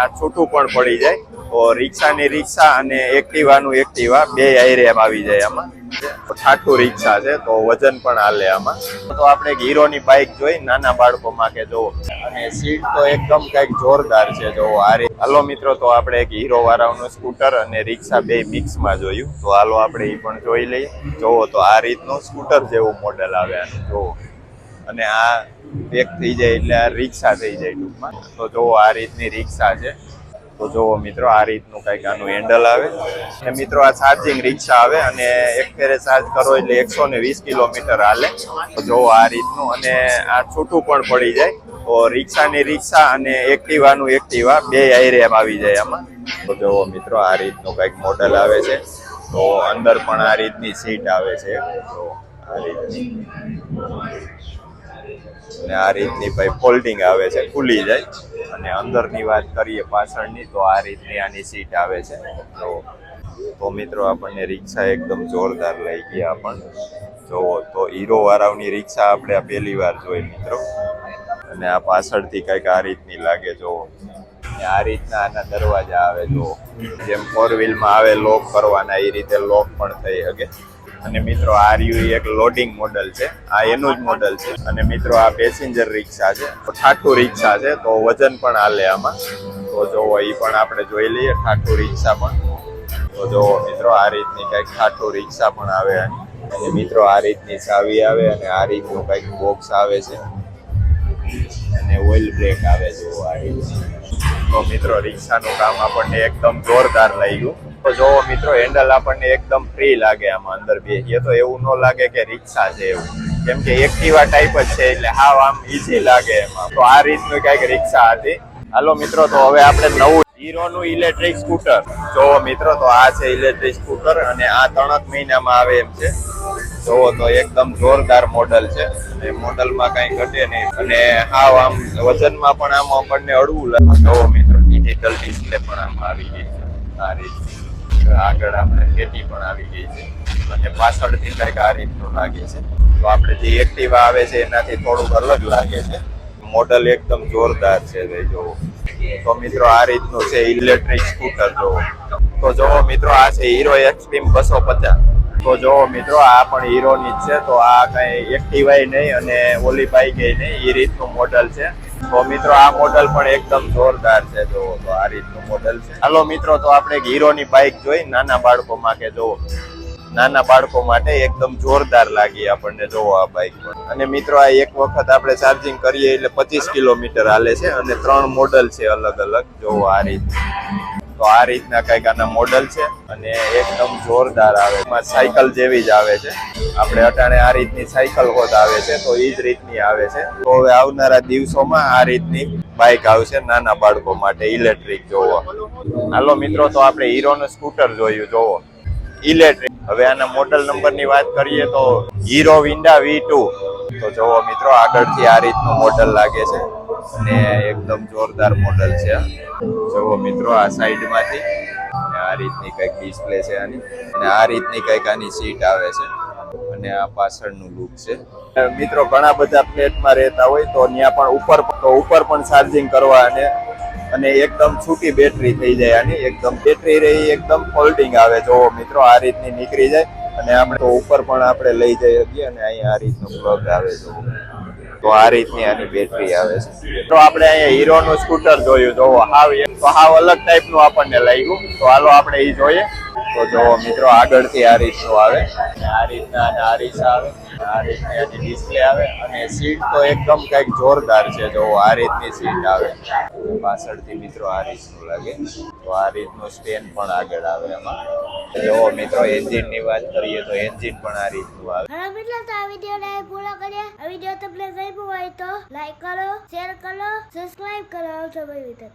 આ છૂટું પણ પડી જાય. તો રિક્ષાની રિક્ષા અને એક્ટિવાનું એક્ટિવા બે આઈરેમ આવી જાય આમાં. છાટું રિક્ષા છે, તો વજન પણ હાલે આમાં. તો આપણે હીરોની બાઇક જોઈ, નાના બાળકો કે જોવો. અને સીટ તો એકદમ કંઈક જોરદાર છે જોવો આ રીતે હાલો મિત્રો, તો આપણે એક હીરો વાળાનું સ્કૂટર અને રિક્ષા બે મિક્સમાં જોયું. તો હાલો આપણે એ પણ જોઈ લઈએ. જોવો, તો આ રીતનું સ્કૂટર જેવું મોડેલ આવે જોવો. અને આ પેક થઈ જાય એટલે આ રિક્ષા થઈ જાય ટૂંકમાં. તો જો આ રીતની રિક્ષા છે. તો જોવો મિત્રો, આ રીતનું કંઈક આનું હેન્ડલ આવે. અને મિત્રો, આ ચાર્જિંગ રિક્ષા આવે અને એક ફેરે ચાર્જ કરો એટલે એકસો ને વીસ કિલોમીટર હાલે. તો જોવો આ રીતનું અને આ છૂટું પણ પડી જાય. તો રિક્ષાની રિક્ષા અને એક્ટિવાનું એક્ટિવા બે આઈરેમ આવી જાય આમાં. તો જોવો મિત્રો, આ રીતનું કંઈક મોડલ આવે છે. તો અંદર પણ આ રીતની સીટ આવે છે. તો આ રીતની. અને આ રીતની ભાઈ ફોલ્ડિંગ આવે છે, ખુલી જાય. અને અંદરની વાત કરીએ પાછળની, તો આ રીતની આની સીટ આવે છે. તો તો મિત્રો આપણને રિક્ષા એકદમ જોરદાર લઈ ગયા પણ. જોવો તો હીરો વાળાની રિક્ષા આપણે આ પહેલી વાર જોઈ મિત્રો. અને આ પાછળથી કંઈક આ રીતની લાગે જોવો આ રીતના આના દરવાજા આવે જો જેમ ફોર વ્હીલમાં આવે લોક કરવાના, એ રીતે લોક પણ થઈ શકે. અને મિત્રો, આ રહ્યું એક લોડિંગ મોડલ છે. આ એનું જ મોડલ છે. અને મિત્રો, આ પેસેન્જર રિક્ષા છે. ઠાઠું રિક્ષા છે, તો વજન પણ હાલે આમાં. તો જોવો એ પણ આપણે જોઈ લઈએ, ઠાઠું રિક્ષા પણ. તો જોવો, મિત્રો, આ રીતની કંઈક ઠાઠું રિક્ષા પણ આવે. અને મિત્રો, આ રીતની ચાવી આવે અને આ રીતનું કંઈક બોક્સ આવે છે. અને ઓઇલ બ્રેક આવે, જોવો, આ રીતની. તો મિત્રો, રિક્ષાનું કામ આપણને એકદમ જોરદાર લાગ્યું. તો જોવો મિત્રો હેન્ડલ આપણને એકદમ ફ્રી લાગે આમાં અંદર બેસીએ તો એવું ન લાગે કે રિક્ષા છે એવું. કેમ કે એક્ટિવા ટાઈપ જ છે, એટલે હાવ આમ ઈઝી લાગે એમાં. તો આ રીતનું કંઈક રિક્ષા હતી. હાલો મિત્રો, તો હવે આપણે નવું હીરોનું ઇલેક્ટ્રિક સ્કૂટર જોવો મિત્રો, તો આ છે ઇલેક્ટ્રિક સ્કૂટર અને આ ત્રણક મહિનામાં આવે એમ છે. જોવો તો એકદમ જોરદાર મોડલ છે. અને મોડલમાં કઈ ઘટે નહીં. અને હાવ આમ વજનમાં પણ આમ આપણને અડવું લાગે. જોવો મિત્રો ડિજિટલ ડિસ્પ્લે પણ આમ આવી ગઈ છે. આ રીતની આગળ આપણે ખેતી પણ આવી ગઈ છે. અને પાછળથી કંઈક આ રીતનું લાગે છે. તો આપણે જે એક્ટિવા આવે છે, એનાથી થોડુંક અલગ લાગે છે. મોડલ એકદમ જોરદાર છે જોવો. તો મિત્રો આ રીતનું છે ઇલેક્ટ્રિક સ્કૂટર જો. તો જો મિત્રો, આ છે હીરો એક્સટ્રીમ બસો પચાસ. તો જો મિત્રો, આ પણ હીરોની જ છે. તો આ કઈ એક્ટિવાય નહીં અને ઓલી બાઈક નહીં એ રીતનું મોડલ છે. તો મિત્રો, આ મોડલ પણ એકદમ જોરદાર છે. જો તો આ રીતનું મોડલ છે. હાલો મિત્રો, તો આપણે હીરોની બાઈક જોઈ, નાના બાળકો કે જોવો. નાના બાળકો માટે એકદમ જોરદાર લાગી આપણને જોવો આ બાઈક પણ. અને મિત્રો, આ એક વખત આપણે ચાર્જિંગ કરીએ એટલે પચીસ કિલોમીટર હાલે છે અને ત્રણ મોડલ છે અલગ અલગ. જોવો આ રીત. તો આ રીતના કંઈક આના મોડલ છે અને એકદમ જોરદાર આવે. એમાં સાયકલ જેવી જ આવે છે. આપણે અટાણે આ રીતની સાયકલ હોત આવે છે તો એ જ રીતની આવે છે. તો હવે આવનારા દિવસોમાં આ રીતની બાઇક આવશે નાના બાળકો માટે ઇલેક્ટ્રિક જોવો. હાલો મિત્રો, તો આપણે હીરોનું સ્કૂટર જોયું, જોવો. ઇલેક્ટ્રિક. હવે આના મોડલ નંબરની વાત કરીએ તો હીરો વિન્ડા વી ટુ તો જુઓ મિત્રો, આગળથી આ રીતનું મોડલ લાગે છે અને એકદમ જોરદાર મોડલ છે. જુઓ મિત્રો, આ સાઈડમાંથી આ રીતની કંઈક ડિસ્પ્લે છે આની. અને આ રીતની કંઈક આની સીટ આવે છે. અને આ પાછળનું લુક છે. મિત્રો, ઘણા બધા ફ્લેટમાં રહેતા હોય તો ત્યાં પણ ઉપર તો ઉપર પણ ચાર્જિંગ કરવા અને અને એકદમ છૂટી બેટરી થઈ જાય આની. એકદમ બેટરી રહી, એકદમ ફોલ્ડિંગ આવે. જો મિત્રો આ રીતની નીકળી જાય અને આપણે તો ઉપર પણ આપણે લઈ જઈ શકીએ અને અહીંયા આ રીતનું પ્લગ આવે જો તો આ રીતની આની બેટરી આવે છે. તો આપણે અહીંયા હીરોનું સ્કૂટર જોયું. જો હાવ તો હાવ અલગ ટાઈપનું આપણને લાગ્યું. તો હાલો આપણે એ જોઈએ. તો જો મિત્રો આગળથી આ રીતનું આવે. અને આ રીતના અને આ રીત આવે. આ રીતની એની ડિસ્પ્લે આવે અને સીટ તો એકદમ કંઈક જોરદાર છે. જો આ રીતની સીટ આવે. પાછળથી મિત્રો આ રીતનું લાગે. તો આ રીતનું સ્ટેન્ડ પણ આગળ આવે એમાં. જો મિત્રો એન્જિનની વાત કરીએ તો એન્જિન પણ આ રીતનું આવે. હા મિત્રો તો આ વિડીયોને પૂરો કરીએ. આ વિડિયો તમને ગમ્યો હોય તો લાઈક કરો શેર કરો સબસ્ક્રાઇબ કરો. આવજો ભાઈ